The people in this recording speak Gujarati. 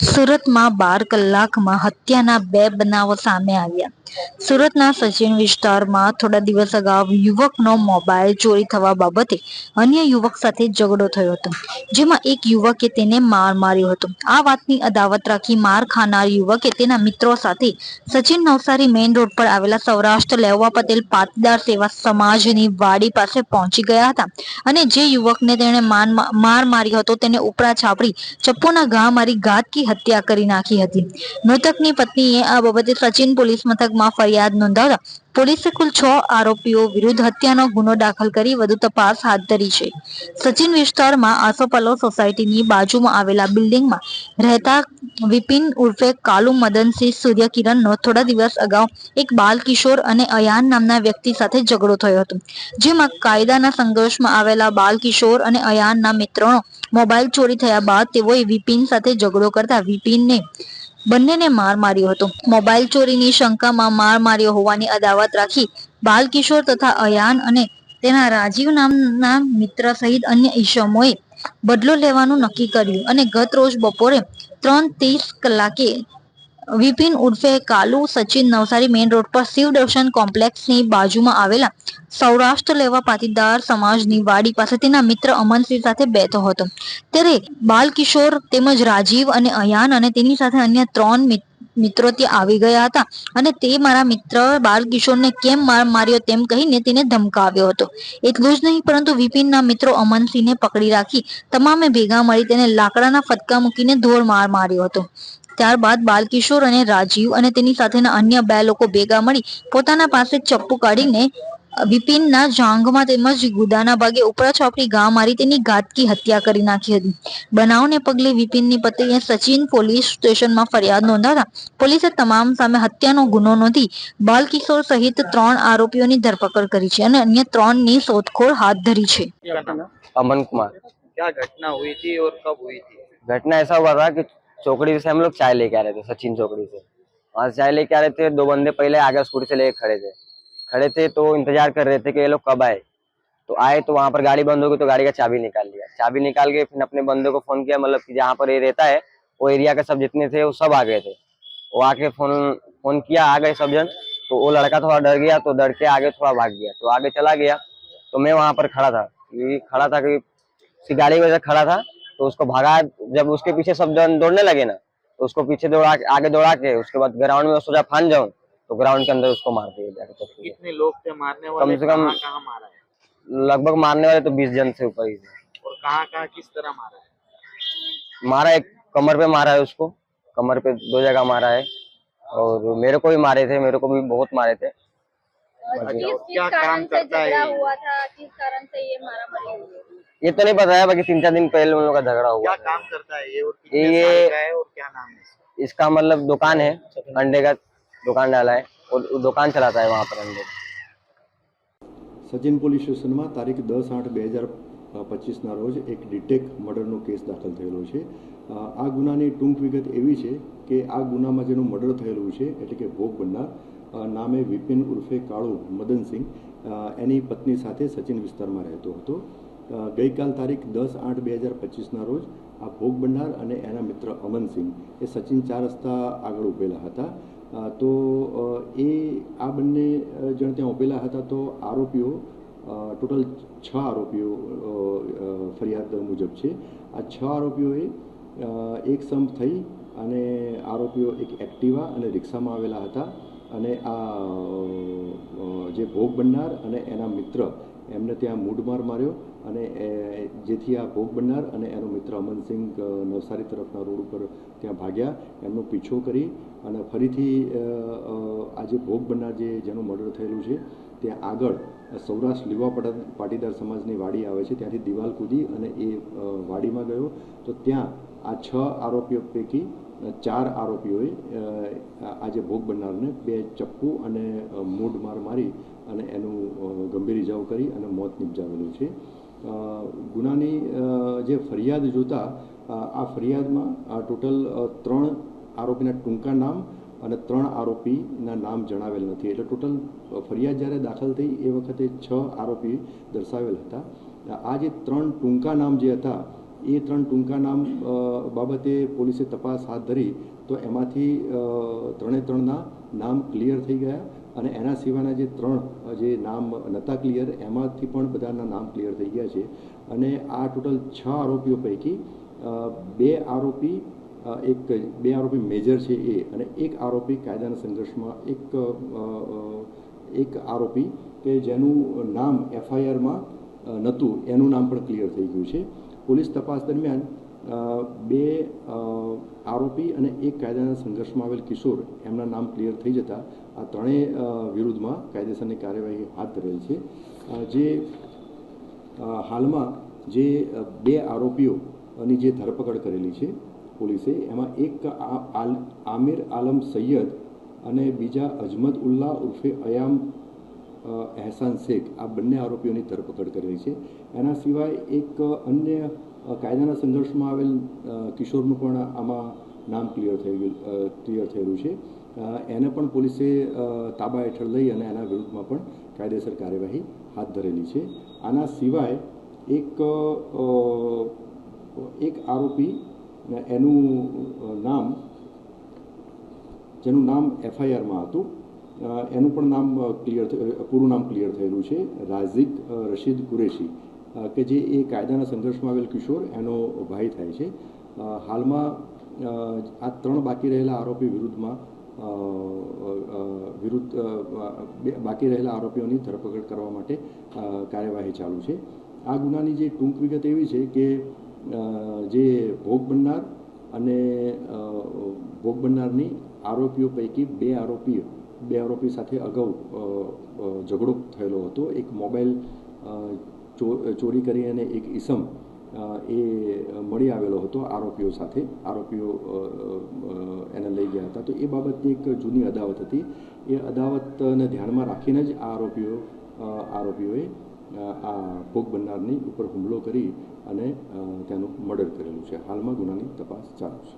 સુરતમાં બાર કલાકમાં હત્યાના બે બનાવો સામે આવ્યા. સુરતના સચિન વિસ્તારમાં થોડા દિવસ અગાઉ યુવકનો મોબાઈલ ચોરી થવા બાબતે અન્ય યુવક સાથે ઝઘડો થયો હતો. જેમાં એક યુવકે તેને માર માર્યો હતો. આ વાતની અદાવત રાખી માર ખાનાર યુવકે તેના મિત્રો સાથે સચિન નવસારી મેઇન રોડ પર આવેલા સૌરાષ્ટ્ર લેવા પટેલ પાટીદાર સેવા સમાજની વાડી પાસે પહોંચી ગયા હતા અને જે યુવકને તેણે માર માર્યો હતો તેને ઉપરા છાપરી ચપ્પુના ઘા મારી ઘાતકી હત્યા કરી નાખી હતી. મૃતકની પત્નીએ આ બાબતે સચિન પોલીસ મથકમાં ફરિયાદ નોંધાવતા પોલીસે કુલ છ આરોપીઓ વિરુદ્ધ હત્યાનો ગુનો દાખલ કરી વધુ તપાસ હાથ ધરી છે. સચિન વિસ્તારમાં આસોપાલો સોસાયટીની બાજુમાં આવેલા બિલ્ડિંગમાં રહેતા વિપિન ઉર્ફે કાલુ મદનસિંહ સૂર્યકિરણનો થોડા દિવસ અગાઉ એક બાલ અને અયાન નામના વ્યક્તિ સાથે ઝઘડો થયો હતો. જેમાં કાયદાના સંઘર્ષમાં આવેલા બાલ કિશોર અને અયાનના મિત્રોનો મોબાઈલ ચોરી થયા બાદ તેઓએ વિપિન સાથે ઝઘડો કરતા વિપિનને બંનેને માર માર્યો હતો. મોબાઈલ ચોરીની શંકામાં માર માર્યો હોવાની અદાવત રાખી બાલકિશોર તથા અયાન અને તેના રાજીવ નામના મિત્ર સહિત અન્ય ઈસમોએ બદલો લેવાનું નક્કી કર્યું અને ગત રોજ બપોરે ત્રણ ત્રીસ કલાકે વિપિન ઉર્ફે કાલુ, સચિન નવસારી મેઇન રોડ પર શિવ દર્શન કોમ્પ્લેક્સની બાજુમાં આવેલા સૌરાષ્ટ્ર લેવા પાટીદાર સમાજની વાડી પાસે તેના મિત્ર અમનસિંહ સાથે બેઠો હતો. ત્યારે બાલકિશોર તેમજ રાજીવ અને અયાન અને તેની સાથે અન્ય ત્રણ મિત- મિત્રો ત્યાં આવી ગયા હતા અને તે મારા મિત્ર બાલકિશોરને કેમ માર માર્યો તેમ કહીને તેને ધમકાવ્યો હતો. એટલું જ નહીં, પરંતુ વિપિનના મિત્રો અમનસિંહને પકડી રાખી તમામે ભેગા મળી તેને લાકડાના ફટકા મૂકીને ધોર માર માર્યો હતો. ત્યારબાદ બાલકિશોર અને રાજીવ અને તેની સાથેના અન્ય બે લોકો ભેગા મળી પોતાના પાસે ચપ્પુ કાઢીને વિપિનના જાંઘમાં તેમજ ગુદાના ભાગે ઉપરા છાપરી ઘા મારી તેની ઘાતકી હત્યા કરી નાખી હતી બનાવને પગલે વિપિનની પત્નીએ સચિન પોલીસ સ્ટેશનમાં ફરિયાદ નોંધાવતા પોલીસે તમામ સામે હત્યાનો ગુનો નોંધી બાલકિશોર સહિત ત્રણ આરોપીઓની ધરપકડ કરી છે અને અન્ય ત્રણની શોધખોળ હાથ ધરી છે अमन कुमार क्या घटना हुई थी और कब हुई थी घटना ऐसा हुआ था कि चौकड़ी से हम लोग चाय लेके आ रहे थे, सचिन चौकड़ी से। वहाँ से चाय लेके आ रहे थे, दो बंदे पहले आगे स्कूटी से लेके खड़े थे। खड़े थे तो इंतज़ार कर रहे थे कि ये लोग कब आए। तो आए तो वहाँ पर गाड़ी बंद हो गई तो गाड़ी का चाबी निकाल लिया। चाबी निकाल के फिर अपने बंदे को फ़ोन किया मतलब कि जहाँ पर ये रहता है, वो एरिया के सब जितने थे, वो सब आ गए थे। वो आके फ़ोन फ़ोन किया, आ गए सब जन। तो वो लड़का थोड़ा डर गया तो डर के आगे थोड़ा भाग गया। तो आगे चला गया। तो मैं वहाँ पर खड़ा था। खड़ा था कि गाड़ी वजह खड़ा था। तो उसको भगा जब उसके पीछे सब जन दौड़ने लगे ना तो उसको पीछे दौड़ा आगे दौड़ा के उसके बाद ग्राउंड में सोचा फान जाऊँ तो ग्राउंड के अंदर उसको मार दिया जाके कितने लोग थे मारने वाले? कम से कम- कहाँ कहाँ मारा है? लगभग मारने वाले तो बीस जन से ऊपर ही थे और कहाँ कहाँ किस तरह मारा है? मारा एक कमर पे मारा है उसको कमर पे दो जगह मारा है। और मेरे को भी मारे थे मेरे को भी बहुत मारे थे। किस किस क्या काम कारण से करता है हुआ था? किस कारण से ये है? ये तो नहीं बताया बाकी तीन चार दिन पहले उन लोग का झगड़ा हुआ क्या था। काम करता है ये और कितने ये- साल का है और क्या नाम है इसका? इसका मतलब दुकान है अंडे का दुकान डाला है और वो दुकान चलाता है वहाँ पर अंडे का। સચિન પોલીસ સ્ટેશનમાં તારીખ દસ આઠ બે હજાર પચીસના રોજ એક ડિટેક મર્ડરનો કેસ દાખલ થયેલો છે અ, આ ગુનાની ટૂંક વિગત એવી છે કે આ ગુનામાં જેનું મર્ડર થયેલું છે એટલે કે ભોગ બનનાર અ, નામે વિપિન ઉર્ફે કાળુ મદનસિંહ અ, એની પત્ની સાથે સચિન વિસ્તારમાં રહેતો હતો અ, ગઈકાલ તારીખ દસ આઠ બે હજાર પચીસના રોજ આ ભોગ ભંડાર અને એના મિત્ર અમનસિંહ એ સચિન ચાર રસ્તા આગળ ઊભેલા હતા. તો એ, આ બંને જણ ત્યાં ઊભેલા હતા તો આરોપીઓ ટોટલ છ આરોપીઓ ફરિયાદ મુજબ છે. આ છ આરોપીઓએ એક સમ થઈ અને આરોપીઓ એક એક્ટિવા અને રિક્ષામાં આવેલા હતા. અને આ જે ભોગ બનનાર અને એના મિત્ર, એમને ત્યાં મૂઢમાર માર્યો અને જેથી આ ભોગ બનનાર અને એનો મિત્ર અમનસિંહ નવસારી તરફના રોડ ઉપર ત્યાં ભાગ્યા. એમનો પીછો કરી અને ફરીથી આ જે ભોગ બનનાર જે, જેનું મર્ડર થયેલું છે, ત્યાં આગળ સૌરાષ્ટ્ર લીવા પટા- પાટીદાર સમાજની વાડી આવે છે. ત્યાંથી દિવાલ કૂદી અને એ વાડીમાં ગયો. તો ત્યાં આ છ આરોપીઓ પૈકી ચાર આરોપીઓએ આજે ભોગ બનનારને બે ચપ્પુ અને મૂઢ માર મારી અને એનું ગંભીર ઇજાઓ કરી અને મોત નિપજાવેલું છે. ગુનાની જે ફરિયાદ જોતા આ ફરિયાદમાં ટોટલ ત્રણ આરોપીના ટૂંકા નામ અને ત્રણ આરોપીના નામ જણાવેલ નથી. એટલે ટોટલ ફરિયાદ જ્યારે દાખલ થઈ એ વખતે છ આરોપી દર્શાવેલ હતા. આ જે ત્રણ ટૂંકા નામ જે હતા એ ત્રણ ટૂંકા નામ બાબતે પોલીસે તપાસ હાથ ધરી તો એમાંથી ત્રણે ત્રણના નામ ક્લિયર થઈ ગયા અને એના સિવાયના જે ત્રણ જે નામ નહોતા ક્લિયર, એમાંથી પણ બધાના નામ ક્લિયર થઈ ગયા છે. અને આ ટોટલ છ આરોપીઓ પૈકી બે આરોપી એક, બે આરોપી મેજર છે એ અને એક આરોપી કાયદાના સંઘર્ષમાં, એક એક આરોપી કે જેનું નામ એફઆઈઆરમાં નહોતું, એનું નામ પણ ક્લિયર થઈ ગયું છે. પોલીસ તપાસ દરમિયાન બે આરોપી અને એક કાયદાના સંઘર્ષમાં આવેલ કિશોર, એમના નામ ક્લિયર થઈ જતા આ ત્રણેય વિરુદ્ધમાં કાયદેસરની કાર્યવાહી હાથ ધરેલ છે. જે હાલમાં જે બે આરોપીઓની જે ધરપકડ કરેલી છે પોલીસે, એમાં એક આમિર આલમ સૈયદ અને બીજા અજમત ઉલ્લા ઉર્ફે અયામ એહસાન શેખ આ બંને આરોપીઓની ધરપકડ કરેલી છે. એના સિવાય એક અન્ય કાયદાના સંઘર્ષમાં આવેલ કિશોરનું પણ આમાં નામ ક્લિયર થઈ ગયું ક્લિયર થયેલું છે. એને પણ પોલીસે તાબા હેઠળ લઈ અને એના વિરુદ્ધમાં પણ કાયદેસર કાર્યવાહી હાથ ધરેલી છે. આના સિવાય એક એક આરોપી એનું નામ, જેનું નામ એફઆઈઆરમાં હતું. એનું પણ નામ ક્લિયર પૂરું નામ ક્લિયર થયેલું છે. રાઝિક રશીદ કુરેશી. કે જે એ કાયદાના સંઘર્ષમાં આવેલ કિશોર, એનો ભાઈ થાય છે. હાલમાં આ ત્રણ બાકી રહેલા આરોપી વિરુદ્ધમાં વિરુદ્ધ બાકી રહેલા આરોપીઓની ધરપકડ કરવા માટે કાર્યવાહી ચાલુ છે. આ ગુનાની જે ટૂંક વિગત એવી છે કે જે ભોગ બનનાર અને ભોગ બનનારની આરોપીઓ પૈકી બે આરોપીઓ બે આરોપી સાથે અગાઉ ઝઘડો થયેલો હતો. એક મોબાઈલ ચોરી કરી અને એક ઈસમ એ મળી આવેલો હતો આરોપીઓ સાથે. આરોપીઓ એને લઈ ગયા હતા. તો એ બાબતની એક જૂની અદાવત હતી. એ અદાવતને ધ્યાનમાં રાખીને જ આ આરોપીઓ આરોપીઓએ આ ભોગ બનનારની ઉપર હુમલો કરી અને તેનું મર્ડર કરેલું છે. હાલમાં ગુનાની તપાસ ચાલુ છે.